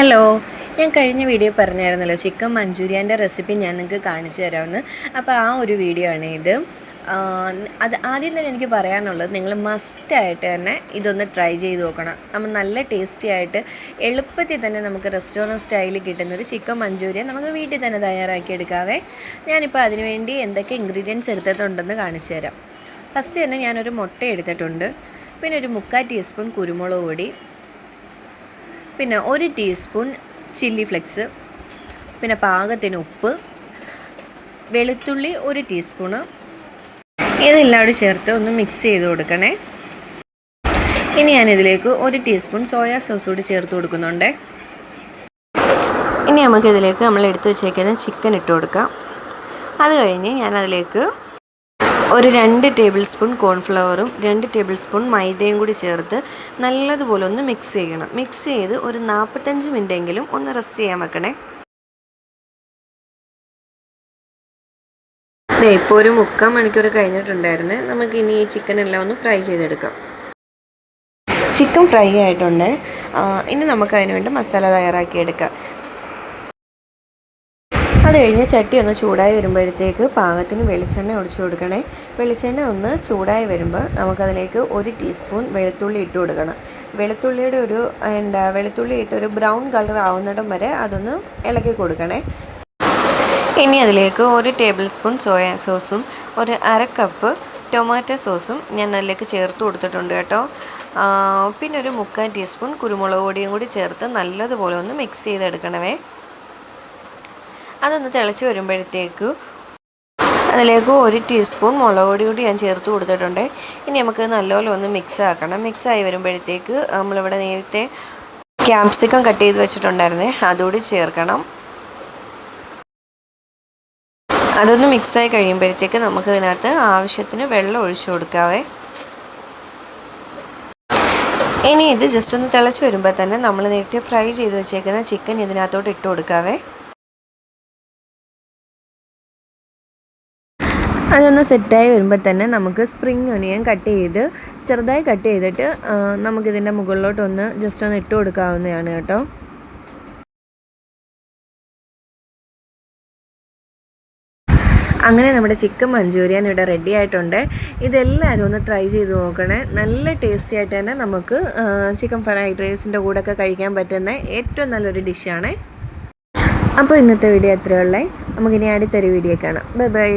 Hello ഞാൻ കഴിഞ്ഞ video പറഞ്ഞായിരുന്നല്ലോ ചിക്കൻ മഞ്ചൂരിയന്റെ റെസിപ്പി ഞാൻ നിങ്ങൾക്ക് കാണിച്ചു തരാമെന്ന്. അപ്പോൾ ആ ഒരു വീഡിയോ ആണ് ഇത്. അത് ആദ്യം തന്നെ എനിക്ക് പറയാനുള്ളത് നിങ്ങൾ മസ്റ്റായിട്ട് തന്നെ ഇതൊന്ന് ട്രൈ ചെയ്ത് നോക്കണം. നമ്മൾ നല്ല ടേസ്റ്റി ആയിട്ട് എളുപ്പത്തിൽ തന്നെ നമുക്ക് റെസ്റ്റോറന്റ് സ്റ്റൈലിൽ കിട്ടുന്ന ഒരു ചിക്കൻ മഞ്ചൂരിയൻ നമുക്ക് വീട്ടിൽ തന്നെ തയ്യാറാക്കി എടുക്കാവേ. ഞാനിപ്പോൾ അതിനുവേണ്ടി എന്തൊക്കെ ഇൻഗ്രീഡിയൻസ് എടുത്തിട്ടുണ്ടെന്ന് കാണിച്ചു തരാം. ഫസ്റ്റ് തന്നെ ഞാനൊരു മുട്ട എടുത്തിട്ടുണ്ട്. പിന്നെ ഒരു മുക്കാൽ ടീസ്പൂൺ കുരുമുളക് പൊടി. പിന്നെ ഒരു ടീസ്പൂൺ ചില്ലി ഫ്ലെക്സ് പിന്നെ പാകത്തിന് ഉപ്പ് വെളുത്തുള്ളി ഒരു ടീസ്പൂണ് ഇതെല്ലാം കൂടി ചേർത്ത് ഒന്ന് മിക്സ് ചെയ്ത് കൊടുക്കണേ. ഇനി ഞാനിതിലേക്ക് ഒരു ടീസ്പൂൺ സോയാ സോസ് കൂടി ചേർത്ത് കൊടുക്കുന്നുണ്ട്. ഇനി നമുക്കിതിലേക്ക് നമ്മൾ എടുത്തു വെച്ചേക്കുന്ന ചിക്കൻ ഇട്ട് കൊടുക്കാം. അത് കഴിഞ്ഞ് ഞാനതിലേക്ക് ഒരു രണ്ട് ടേബിൾ സ്പൂൺ കോൺഫ്ലവറും രണ്ട് ടേബിൾ സ്പൂൺ മൈദയും കൂടി ചേർത്ത് നല്ലതുപോലെ ഒന്ന് മിക്സ് ചെയ്യണം. മിക്സ് ചെയ്ത് ഒരു നാൽപ്പത്തഞ്ച് മിനിറ്റ് എങ്കിലും ഒന്ന് റെസ്റ്റ് ചെയ്യാൻ വെക്കണേ. ഇപ്പോൾ ഒരു മുക്കാൽ മണിക്കൂർ കഴിഞ്ഞിട്ടുണ്ടായിരുന്നു. നമുക്ക് ഇനി ഈ ചിക്കൻ എല്ലാം ഒന്ന് ഫ്രൈ ചെയ്തെടുക്കാം. ചിക്കൻ ഫ്രൈ ആയിട്ടുണ്ട്. ഇനി നമുക്ക് അതിന് വേണ്ടി മസാല തയ്യാറാക്കിയെടുക്കാം. അത് കഴിഞ്ഞ് ചട്ടി ഒന്ന് ചൂടായി വരുമ്പോഴത്തേക്ക് പാകത്തിന് വെളിച്ചെണ്ണ ഒഴിച്ചു കൊടുക്കണേ. വെളിച്ചെണ്ണ ഒന്ന് ചൂടായി വരുമ്പോൾ നമുക്കതിലേക്ക് ഒരു ടീസ്പൂൺ വെളുത്തുള്ളി ഇട്ട് കൊടുക്കണം. വെളുത്തുള്ളിയുടെ ഒരു എന്താ വെളുത്തുള്ളി ഇട്ട് ഒരു ബ്രൗൺ കളർ ആവുന്നിടം വരെ അതൊന്ന് ഇളക്കി കൊടുക്കണേ. ഇനി അതിലേക്ക് ഒരു ടേബിൾ സ്പൂൺ സോയ സോസും ഒരു അര കപ്പ് ടൊമാറ്റോ സോസും ഞാൻ അതിലേക്ക് ചേർത്ത് കൊടുത്തിട്ടുണ്ട് കേട്ടോ. പിന്നെ ഒരു മുക്കാൽ ടീസ്പൂൺ കുരുമുളക് പൊടിയും കൂടി ചേർത്ത് നല്ലതുപോലെ ഒന്ന് മിക്സ് ചെയ്തെടുക്കണമേ. അതൊന്ന് തിളച്ച് വരുമ്പോഴത്തേക്ക് അതിലേക്ക് ഒരു ടീസ്പൂൺ മുളക് പൊടി കൂടി ഞാൻ ചേർത്ത് കൊടുത്തിട്ടുണ്ട്. ഇനി നമുക്ക് നല്ലപോലെ ഒന്ന് മിക്സ് ആക്കണം. മിക്സ് ആയി വരുമ്പോഴത്തേക്ക് നമ്മളിവിടെ നേരത്തെ ക്യാപ്സിക്കം കട്ട് ചെയ്ത് വെച്ചിട്ടുണ്ടായിരുന്നേ അതുകൂടി ചേർക്കണം. അതൊന്ന് മിക്സായി കഴിയുമ്പോഴത്തേക്ക് നമുക്ക് ഇതിനകത്ത് ആവശ്യത്തിന് വെള്ളം ഒഴിച്ചു കൊടുക്കാവേ. ഇനി ഇത് ജസ്റ്റ് ഒന്ന് തിളച്ച് വരുമ്പോൾ തന്നെ നമ്മൾ നേരത്തെ ഫ്രൈ ചെയ്ത് വെച്ചേക്കുന്ന ചിക്കൻ ഇതിനകത്തോട്ട് ഇട്ട് കൊടുക്കാവേ. അതൊന്ന് സെറ്റായി വരുമ്പോൾ തന്നെ നമുക്ക് സ്പ്രിങ് ഒനിയൻ കട്ട് ചെയ്ത് ചെറുതായി കട്ട് ചെയ്തിട്ട് നമുക്കിതിന്റെ മുകളിലോട്ടൊന്ന് ജസ്റ്റ് ഒന്ന് ഇട്ട് കൊടുക്കാവുന്നതാണ് കേട്ടോ. അങ്ങനെ നമ്മുടെ ചിക്കൻ മഞ്ചൂരിയൻ ഇവിടെ റെഡി ആയിട്ടുണ്ട്. ഇതെല്ലാവരും ഒന്ന് ട്രൈ ചെയ്ത് നോക്കണേ. നല്ല ടേസ്റ്റി ആയിട്ട് തന്നെ നമുക്ക് ചിക്കൻ ഫ്രൈഡ് റൈസിന്റെ കൂടെയൊക്കെ കഴിക്കാൻ പറ്റുന്ന ഏറ്റവും നല്ലൊരു ഡിഷാണേ അപ്പോൾ ഇന്നത്തെ വീഡിയോ എത്രയുള്ളേ നമുക്കിനി അടുത്തൊരു വീഡിയോ കാണാം. Bye bye